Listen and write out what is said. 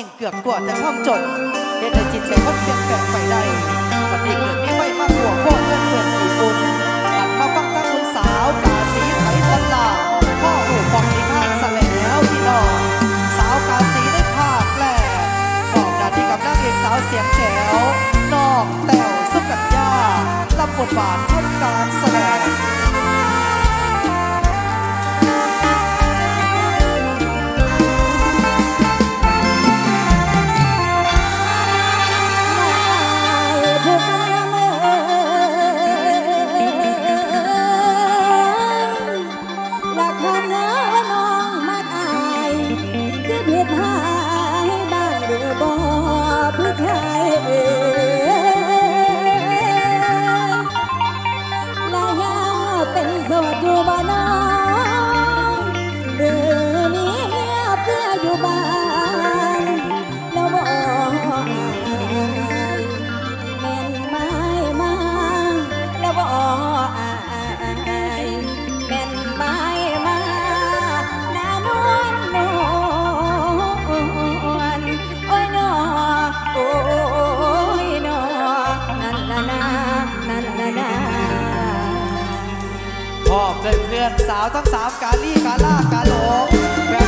ยิ่งเกือกกลัวแต่ความจนเฮ็ดให้จิตใจคนเปลี่ยนแปลงไปได้วันนี้เกิดมีไฟมากกว่าพวกเพื่อนเพื่อนอีอุ่นหันมาฟังทั้งคุณสาวกาสีไทยตลาพ่อหูของนิทานซะแล้วพี่น้องสาวกาสีได้ภาคแรกบอกหน้าที่กับนางเอกสาวเสียงแจ๋วน้องแต้วสุกัญญารับบทบาทคนการแสดง นานานานาพอบด้วยเพื่อนสาวทั้งสามกาลีกาลากาหลง